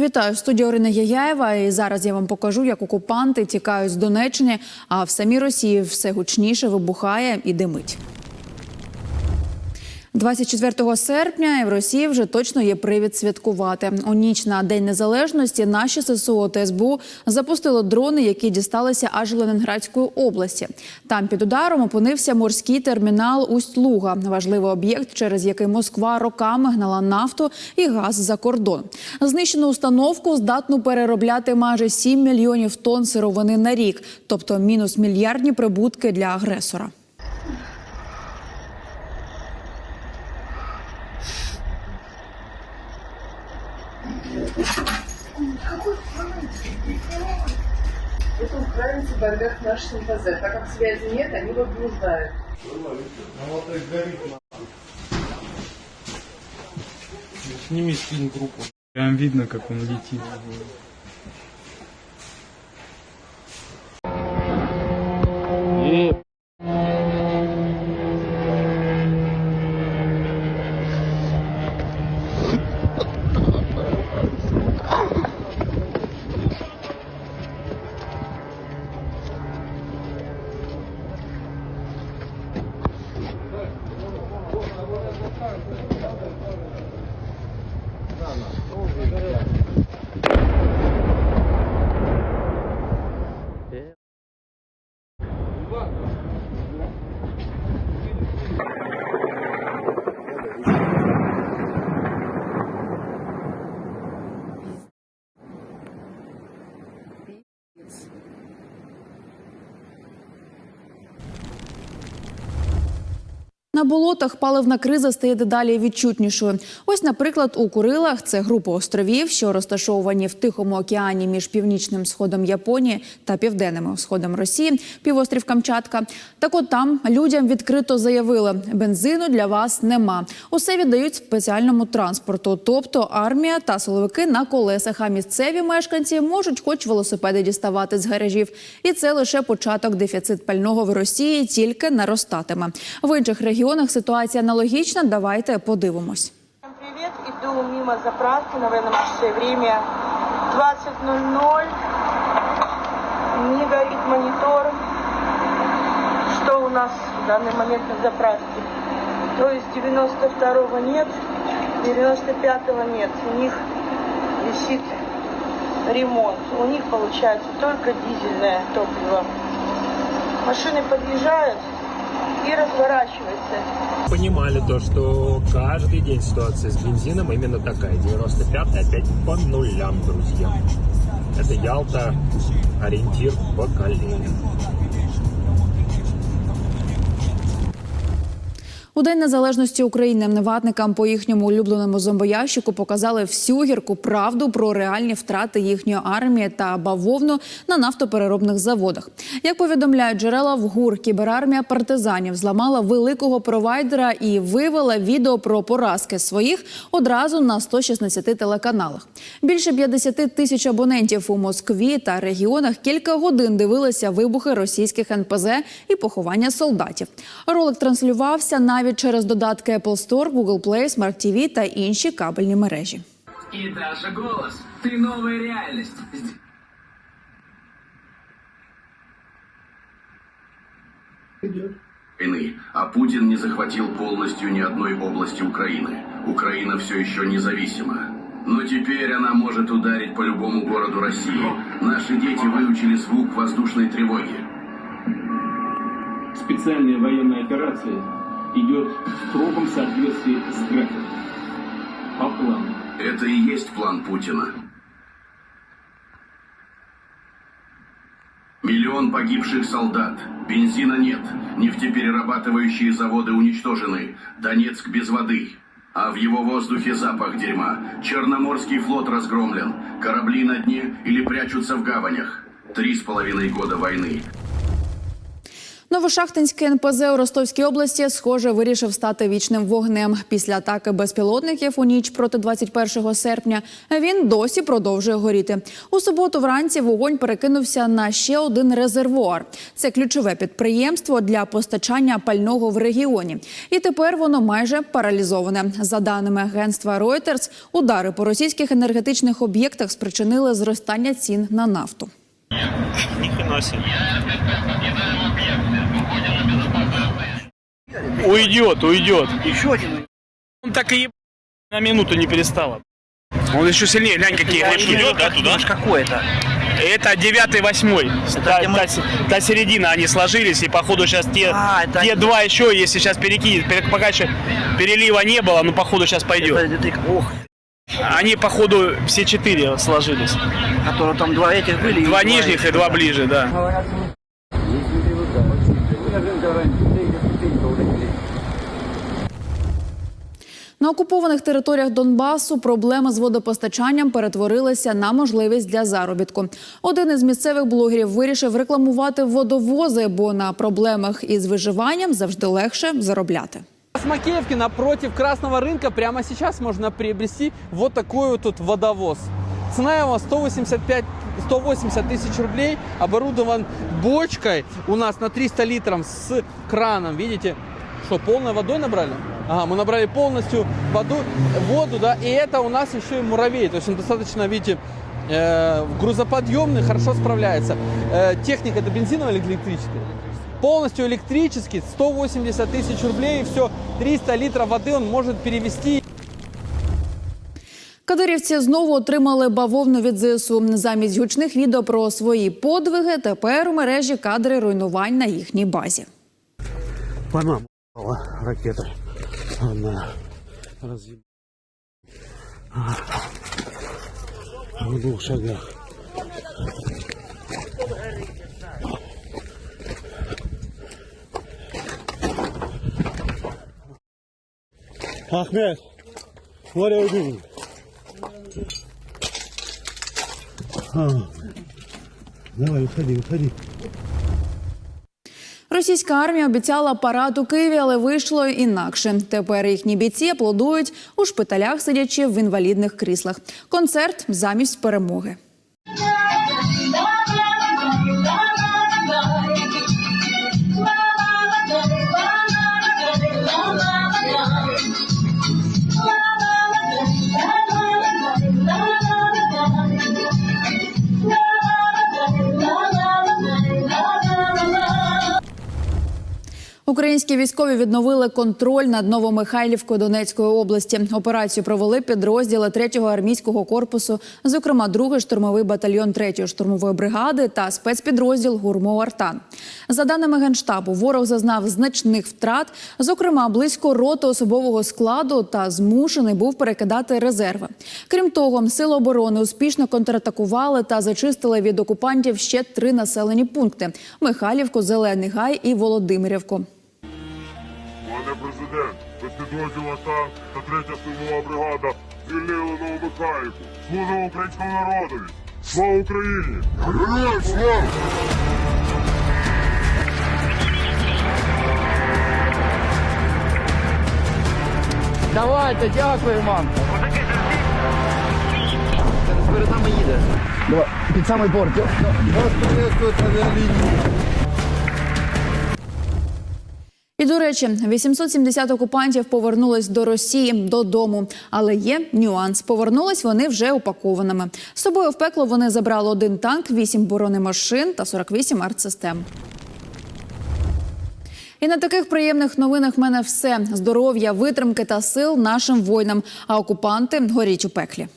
Вітаю студія Орина Яяєва. І зараз я вам покажу, як окупанти тікають з Донеччини, а в самій Росії все гучніше вибухає і димить. 24 серпня в Росії вже точно є привід святкувати. У ніч на День Незалежності наші ССО та СБУ запустили дрони, які дісталися аж Ленінградської області. Там під ударом опинився морський термінал Усть-Луга, важливий об'єкт, через який Москва роками гнала нафту і газ за кордон. Знищену установку здатну переробляти майже 7 мільйонів тонн сировини на рік, тобто мінус мільярдні прибутки для агресора. Это украинцы бомбят наш СНПЗ. Так как связи нет, они возбуждают. Сними скинь группу. Прям видно, как он летит. Да, да, ну, На болотах паливна криза стає дедалі відчутнішою. Ось, наприклад, у Курилах це група островів, що розташовані в Тихому океані між північним сходом Японії та південним сходом Росії, півострів Камчатка. Так от там людям відкрито заявили, бензину для вас нема. Усе віддають спеціальному транспорту, тобто армія та силовики на колесах. А місцеві мешканці можуть хоч велосипеди діставати з гаражів. І це лише початок. Дефіцит пального в Росії тільки наростатиме. В інших регіонах ситуація аналогічна. Давайте подивимось. Всем привет! Иду мимо заправки на военном часы. Время 20.00. Не горит монитор. Что у нас в данный момент на заправке? То есть 92-го нет, 95-го нет. У них висит ремонт. У них получается только дизельное топливо. Машины подъезжают и разворачиваются. понимали то, что каждый день ситуация с бензином именно такая. 95 опять по нулям, друзья. Это Ялта, ориентир по У День Незалежності України невадникам по їхньому улюбленому зомбоящику показали всю гірку правду про реальні втрати їхньої армії та бавовну на нафтопереробних заводах. Як повідомляють джерела в ГУР, кіберармія партизанів зламала великого провайдера і вивела відео про поразки своїх одразу на 116 телеканалах. Більше 50 тисяч абонентів у Москві та регіонах кілька годин дивилися вибухи російських НПЗ і поховання солдатів. Ролик транслювався навіть через додатки Apple Store, Google Play, Smart TV та інші кабельні мережі. И даже голос. Ты новая реальность. Зд- войны, а Путин не захватил полностью ни одной области Украины. Украина все еще независима. Но теперь она может ударить по любому городу России. Наши дети выучили звук воздушной тревоги. специальная военная операция идет в строгом соответствии с графиком. По плану. Это и есть план Путина. Миллион погибших солдат. Бензина нет. Нефтеперерабатывающие заводы уничтожены. Донецк без воды. А в его воздухе запах дерьма. Черноморский флот разгромлен. Корабли на дне или прячутся в гаванях. Три с половиной года войны. Новошахтинський НПЗ у Ростовській області, схоже, вирішив стати вічним вогнем. Після атаки безпілотників у ніч проти 21 серпня він досі продовжує горіти. У суботу вранці вогонь перекинувся на ще один резервуар. Це ключове підприємство для постачання пального в регіоні. І тепер воно майже паралізоване. За даними агентства Reuters, удари по російських енергетичних об'єктах спричинили зростання цін на нафту. Уйдет, уйдет. Еще один. Он так и еб... на минуту не перестало. Он еще сильнее, глянь, какие глыбки. Идет, да, туда? Какой это? Это девятый, восьмой. Та, где мы- та середина, они сложились, и походу сейчас те, А, это те они. два еще, если сейчас перекинет, пере- пока еще перелива не было, но походу сейчас пойдет. Это, это- ох, Они, походу, все четыре сложились. которые там два этих были. Два нижних и два ближе, да. На окупованих територіях Донбасу проблеми з водопостачанням перетворилися на можливість для заробітку. Один із місцевих блогерів вирішив рекламувати водовози, бо на проблемах із виживанням завжди легше заробляти. С Макеевки напротив Красного рынка прямо сейчас можно приобрести вот такой вот тут водовоз. Цена его 185 180 тысяч рублей, оборудован бочкой у нас на 300 литров с краном, видите? Что, полной водой набрали? Ага, мы набрали полностью воду, воду, да, и это у нас еще и муравей, то есть он достаточно, видите, э, грузоподъемный, хорошо справляется. Э, техника это бензиновая или электрическая? Полностью электрический, 180 тысяч рублей, все, 300 литров воды он может перевести. Кадирівці знову отримали бавовну від ЗСУ. Замість гучних відео про свої подвиги тепер у мережі кадри руйнувань на їхній базі. По нам Ракета. Она разъеб... В двух шагах. Ахмед, what are you doing? А, Давай, уходи, уходи. Російська армія обіцяла парад у Києві, але вийшло інакше. Тепер їхні бійці аплодують у шпиталях, сидячи в інвалідних кріслах. Концерт замість перемоги. Українські військові відновили контроль над Новомихайлівкою Донецької області. Операцію провели підрозділи 3-го армійського корпусу, зокрема 2-й штурмовий батальйон 3-ї штурмової бригади та спецпідрозділ Гурмо Артан. За даними генштабу, ворог зазнав значних втрат, зокрема близько роти особового складу та змушений був перекидати резерви. Крім того, сили оборони успішно контратакували та зачистили від окупантів ще три населені пункти: Михайлівку, Зелений Гай і Володимирівку. Президент, спецпідрозділ АТА та третя силова бригада звільнили Нову Михайлівку. Служимо українському народові. Слава Україні! Героям слава! Давайте, дякую вам. Перед нами їде. Під самий борт. І до речі, 870 окупантів повернулись до Росії додому. Але є нюанс. Повернулись вони вже упакованими. З собою в пекло вони забрали один танк, 8 бронемашин та 48 артсистем. І на таких приємних новинах в мене все здоров'я, витримки та сил нашим воїнам. А окупанти горіть у пеклі.